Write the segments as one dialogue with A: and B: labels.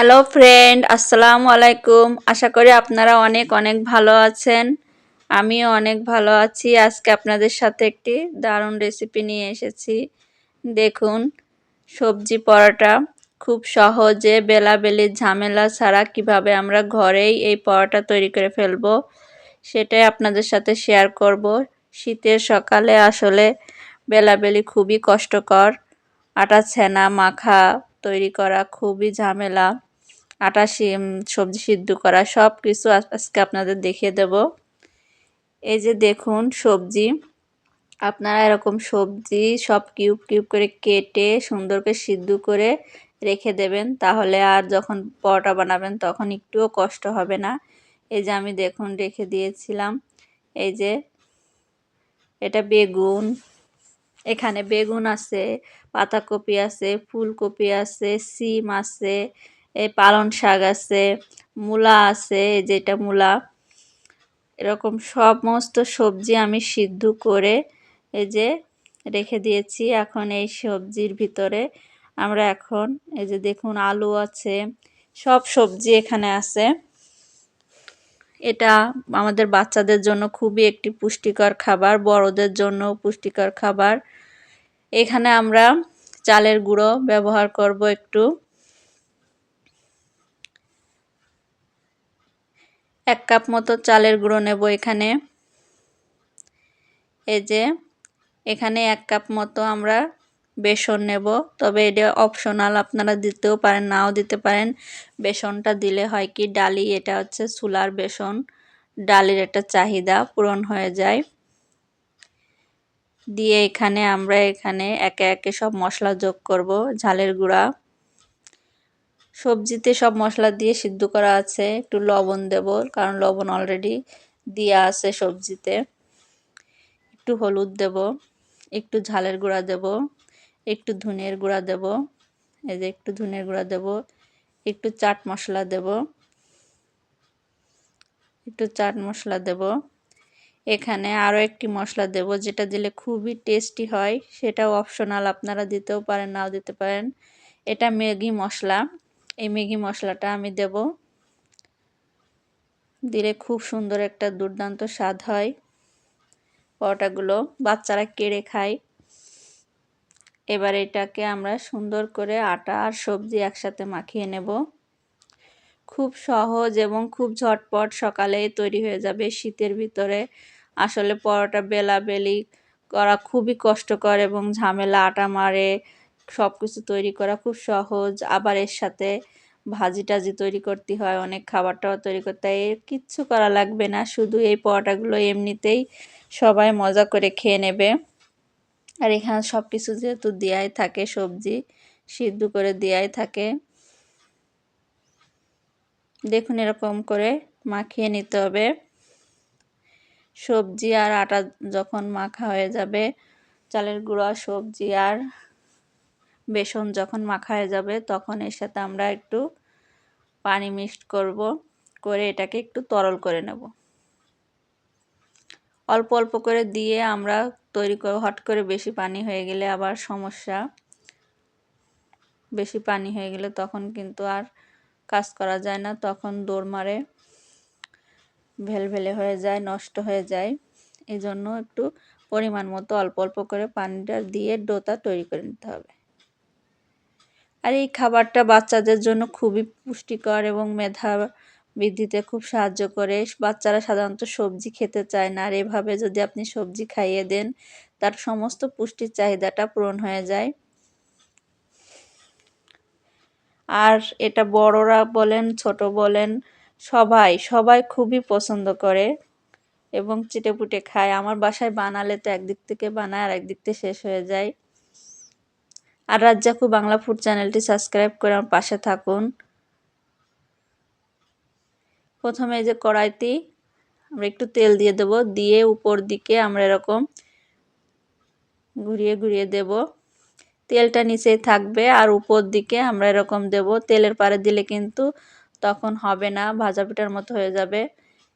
A: Hello friend আসসালামু আলাইকুম আশা করি আপনারা অনেক অনেক ভালো আছেন। আমিও অনেক ভালো আছি। আজকে আপনাদের সাথে একটি দারুণ রেসিপি নিয়ে এসেছি। দেখুন, সবজি পরোটা খুব সহজে বেলাবেলির ঝামেলা ছাড়া কীভাবে আমরা ঘরেই এই পরোটা তৈরি করে ফেলব, সেটাই আপনাদের সাথে শেয়ার করব। শীতের সকালে আসলে বেলাবেলি খুবই কষ্টকর। আটা, ছেনা, মাখা তৈরি করা খুবই ঝামেলা। আটা সবজি সিদ্ধ করা সব কিছু আজকে আপনাদের দেখিয়ে দেব। এই যে দেখুন সবজি, আপনারা এরকম সবজি সব কিউব কিউব করে কেটে সুন্দর করে সিদ্ধ করে রেখে দেবেন, তাহলে আর যখন পরোটা বানাবেন তখন একটুও কষ্ট হবে না। এই যে আমি দেখুন রেখে দিয়েছিলাম, এই যে এটা বেগুন, এখানে বেগুন আছে পাতাকপি আছে, ফুলকপি আছে, সিম আছে এই পালন শাক আছে, মূলা আছে যেটা মূলা, এরকম সমস্ত সবজি আমি সিদ্ধ করে এই যে রেখে দিয়েছি এখন এই সবজির ভিতরে। আমরা এখন এই যে দেখুন আলু আছে, সব সবজি এখানে আছে। এটা আমাদের বাচ্চাদের জন্য খুবই একটি পুষ্টিকর খাবার, বড়দের জন্য পুষ্টিকর খাবার। এখানে আমরা চালের গুঁড়ো ব্যবহার করব একটু। এক কাপ মতো চালের গুঁড়ো নেব এখানে। এই যে, এখানে এক কাপ মতো আমরা বেসন নেব। তবে এটা অপশনাল আপনারা দিতেও পারেন, নাও দিতে পারেন। বেসনটা দিলে হয় কি, ডালি, এটা হচ্ছে সুলার বেসন। ডালির একটা চাহিদা পূরণ হয়ে যায়। দিয়ে এখানে আমরা এখানে একে একে সব মশলা যোগ করব, ঝালের গুঁড়া। সবজিতে সব মশলা দিয়ে সিদ্ধ করা আছে। একটু লবণ দেব, কারণ লবণ অলরেডি দেওয়া আছে সবজিতে। একটু হলুদ দেব, একটু ঝালের গুঁড়া দেব, একটু ধনের গুঁড়া দেব, এই যে একটু ধনের গুঁড়া দেব, একটু চাট মশলা দেব, একটু চাট মশলা দেব। এখানে আরও একটি মশলা দেব, যেটা দিলে খুবই টেস্টি হয়। সেটাও অপশনাল আপনারা দিতেও পারেন, নাও দিতে পারেন। এটা ম্যাগি মশলা। এই ম্যাগি মশলাটা আমি দেব। দিলে খুব সুন্দর একটা দুর্দান্ত স্বাদ হয়। পরোটাগুলো বাচ্চারা কেড়ে খায়। এবার এটাকে আমরা সুন্দর করে আটা আর সবজি একসাথে মাখিয়ে নেব। খুব সহজ এবং খুব ঝটপট সকালে তৈরি হয়ে যাবে শীতের ভিতরে। আসলে পরোটা বেলা বেলি করা খুবই কষ্টকর এবং ঝামেলা, আটা মারে সব কিছু তৈরি করা খুব সহজ। আবার এর সাথে ভাজি টাজি তৈরি করতে হয়, অনেক খাবারটাও তৈরি করতে হয়। এর কিচ্ছু করা লাগবে না, শুধু এই পরোটাগুলো এমনিতেই সবাই মজা করে খেয়ে নেবে। আর এখানে সব কিছু যেহেতু দেওয়াই থাকে, সবজি সিদ্ধ করে দেওয়াই থাকে। দেখুন এরকম করে মাখিয়ে নিতে হবে। সবজি আর আটা যখন মাখা হয়ে যাবে, চালের গুঁড়া, সবজি আর বেসন যখন মাখা হয়ে যাবে, তখন এর সাথে আমরা একটু পানি মিক্সড করব, করে এটাকে একটু তরল করে নেব। অল্প অল্প করে দিয়ে আমরা তৈরি করে হট করে বেশি পানি হয়ে গেলে আবার সমস্যা। বেশি পানি হয়ে গেলে তখন কিন্তু আর কাজ করা যায় না, তখন দৌড় মারে ভেলভেলে হয়ে যায়, নষ্ট হয়ে যায়। এই জন্য একটু পরিমাণ মতো অল্প অল্প করে পানিটা দিয়ে ডোটা তৈরি করে নিতে হবে। আর এই খাবারটা বাচ্চাদের জন্য খুবই পুষ্টিকর এবং মেধা বৃদ্ধিতে খুব সাহায্য করে। বাচ্চারা সাধারণত সবজি খেতে চায় না আর এভাবে যদি আপনি সবজি খাইয়ে দেন, তার সমস্ত পুষ্টির চাহিদাটা পূরণ হয়ে যায়। আর এটা বড়রা বলেন, ছোট বলেন, সবাই সবাই খুবই পছন্দ করে এবং চিটেপুটে খায়। আমার বাসায় বানালে তো একদিক থেকে বানায় আর একদিক থেকে শেষ হয়ে যায়। আর রাজ্জাকু বাংলা ফুড চ্যানেলটি সাবস্ক্রাইব করে আমার পাশে থাকুন। প্রথমে যে কড়াইতে আমরা একটু তেল দিয়ে দেব। দিয়ে উপর দিকে আমরা এরকম ঘুরিয়ে ঘুরিয়ে দেব। তেলটা নিচেই থাকবে আর উপর দিকে আমরা এরকম দেব। তেলের পারে দিলে কিন্তু তখন হবে না, ভাজা পিঠার মতো হয়ে যাবে।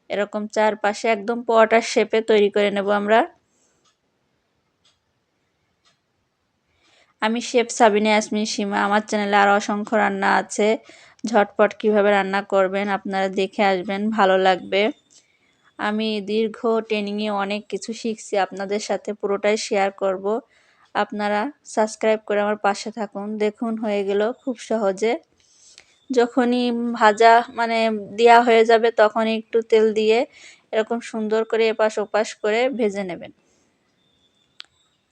A: এরকম চারপাশে একদম পটার শেপে তৈরি করে নেব আমরা। আমি শেফ সাবিনে আসমি সীমা। আমার চ্যানেলে আরও অসংখ্য রান্না আছে। ঝটপট কীভাবে রান্না করবেন আপনারা দেখে আসবেন, ভালো লাগবে। আমি দীর্ঘ ট্রেনিংয়ে অনেক কিছু শিখছি, আপনাদের সাথে পুরোটাই শেয়ার করব। আপনারা সাবস্ক্রাইব করে আমার পাশে থাকুন। দেখুন, হয়ে গেল খুব সহজে। যখনই ভাজা মানে দেওয়া হয়ে যাবে, তখনই একটু তেল দিয়ে এরকম সুন্দর করে এপাশ ওপাশ করে ভেজে নেবেন।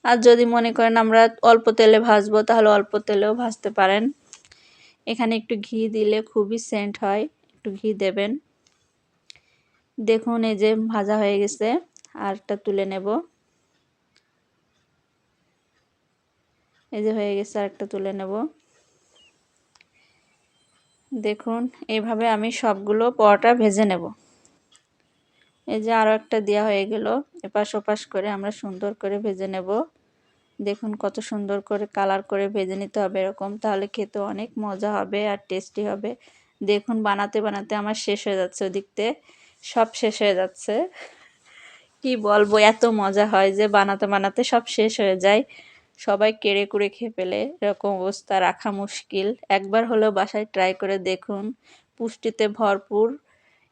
A: আর যদি মনে করেন আমরা অল্প তেলে ভাজবো, তাহলে অল্প তেলেও ভাজতে পারেন। এখানে একটু ঘি দিলে খুবই সেন্ট হয়, একটু ঘি দেবেন। দেখুন, এই যে ভাজা হয়ে গেছে আরটা তুলে নেব। এই যে হয়ে গেছে, আরেকটা তুলে নেব। দেখুন, এইভাবে আমি সবগুলো পরোটা ভেজে নেব। এই যে আরও একটা দেওয়া হয়ে গেল। এপাশ ওপাশ করে আমরা সুন্দর করে ভেজে নেব। দেখুন কত সুন্দর করে কালার করে ভেজে নিতে হবে এরকম, তাহলে খেতে অনেক মজা হবে আর টেস্টি হবে। দেখুন বানাতে বানাতে আমার শেষ হয়ে যাচ্ছে ওদিকতে, সব শেষ হয়ে যাচ্ছে। কি বলব, এত মজা হয় যে বানাতে বানাতে সব শেষ হয়ে যায়। সবাই কেড়ে কুড়ে খেয়ে ফেলে, এরকম অবস্থা, রাখা মুশকিল। একবার হলেও বাসায় ট্রাই করে দেখুন, পুষ্টিতে ভরপুর।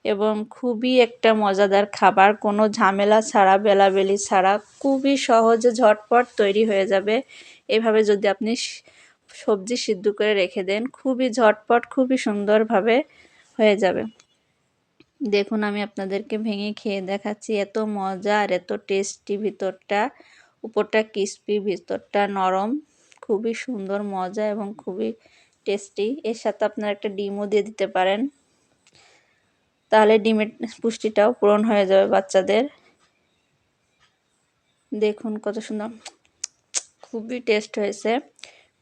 A: এবং খুবই একটা মজাদার খাবার। কোনো ঝামেলা ছাড়া, বেলাবেলি ছাড়া খুবই সহজে ঝটপট তৈরি হয়ে যাবে। এভাবে যদি আপনি সবজি সিদ্ধ করে রেখে দেন, খুবই ঝটপট, খুবই সুন্দরভাবে হয়ে যাবে। দেখুন, আমি আপনাদেরকে ভেঙে খেয়ে দেখাচ্ছি এত মজা আর এত টেস্টি ভিতরটা। উপরটা ক্রিস্পি, ভিতরটা নরম। খুবই সুন্দর, মজা এবং খুবই টেস্টি। এর সাথে আপনারা একটা ডিমও দিয়ে দিতে পারেন। তাহলে ডিমের পুষ্টিটাও পূরণ হয়ে যাবে বাচ্চাদের। দেখুন কত সুন্দর, খুবই টেস্ট হয়েছে,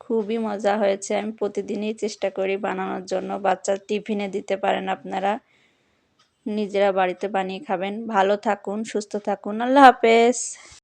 A: খুবই মজা হয়েছে। আমি প্রতিদিনই চেষ্টা করি বানানোর জন্য। বাচ্চা টিফিনে দিতে পারেন আপনারা, নিজেরা বাড়িতে বানিয়ে খাবেন। ভালো থাকুন, সুস্থ থাকুন। আল্লাহ হাফেজ।